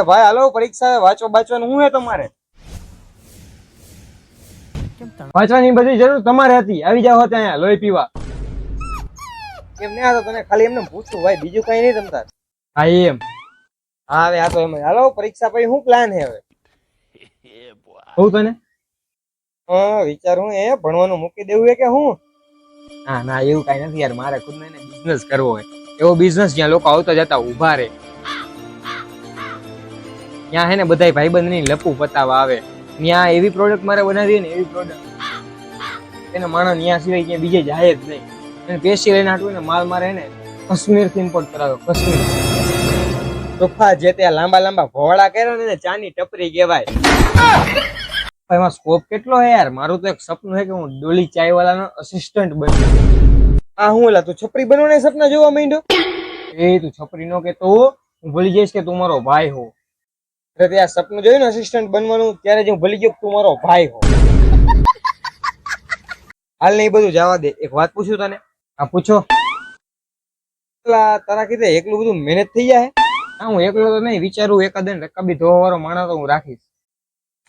કે ભાઈ હાલો પરીક્ષા વાંચવા બાચવાનું હું હે તમારે? વાંચવાની બધી જરૂર તમારે હતી. આવી જાઓ ત્યાં લોહી પીવા. એમ નહીં આ તો તને ખાલી એમને પૂછું ભાઈ બીજું કઈ નહીં તમતા હા એમ. હા હવે આ તો એમ હાલો પરીક્ષા પછી શું પ્લાન છે હવે? હું તને? હા વિચારું એ ભણવાનું મૂકી દેવું છે કે હું? ના ના એવું કઈ નથી યાર. મારે ખુદ ને બિઝનેસ કરવો હોય. એવો બિઝનેસ જ્યાં લોકો આવતા જતા ઊભા રહે. ત્યાં હે ને બધા ભાઈબંધની લપુ પતાવા આવે. ત્યાં એવી પ્રોડક્ટ મારે બનાવી ને એવી પ્રોડક્ટ એને માણસ ત્યાં સિવાય ક્યાં બીજે જાય જ નહીં. અને પેશી લઈને હાટવું ને માલ મારે ને કશ્મીરથી ઇમ્પોર્ટ કરાવ્યો કાશ્મીર. તોફા જે ત્યાં લાંબા લાંબા ભોવાળા કર્યા ને ચાની ટપરી કહેવાય. એમાં સ્કોપ કેટલો હે યાર? મારું તો એક સપનું છે કે હું ડોલી ચાય વાળાનો અસિસ્ટન્ટ બની આ હું ઓલા તું છપરી બનવાના સપના જોવા માંડ્યો? એ તું છપરી નો કે તો હું ભૂલી જઈશ કે તું મારો ભાઈ હો. અરે તે આ સપનું જોયું ને અસિસ્ટન્ટ બનવાનું? ત્યારે જે હું ભૂલી ગયો તું મારો ભાઈ હો. હાલ ને એ બધું જવા દે. એક વાત પૂછું તને? આ પૂછો. તારા કીધે એકલું બધું મહેનત થઈ જાય? હા હું એકલો તો નહીં વિચારું. એકાદ રકાબી ધોવા વાળો માણસ તો હું રાખીશ.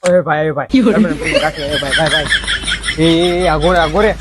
ઓય ભાઈ ઓય ભાઈ. રાખી, ભાઈ ભાઈ ભાઈ. એ આગોરે આગોરે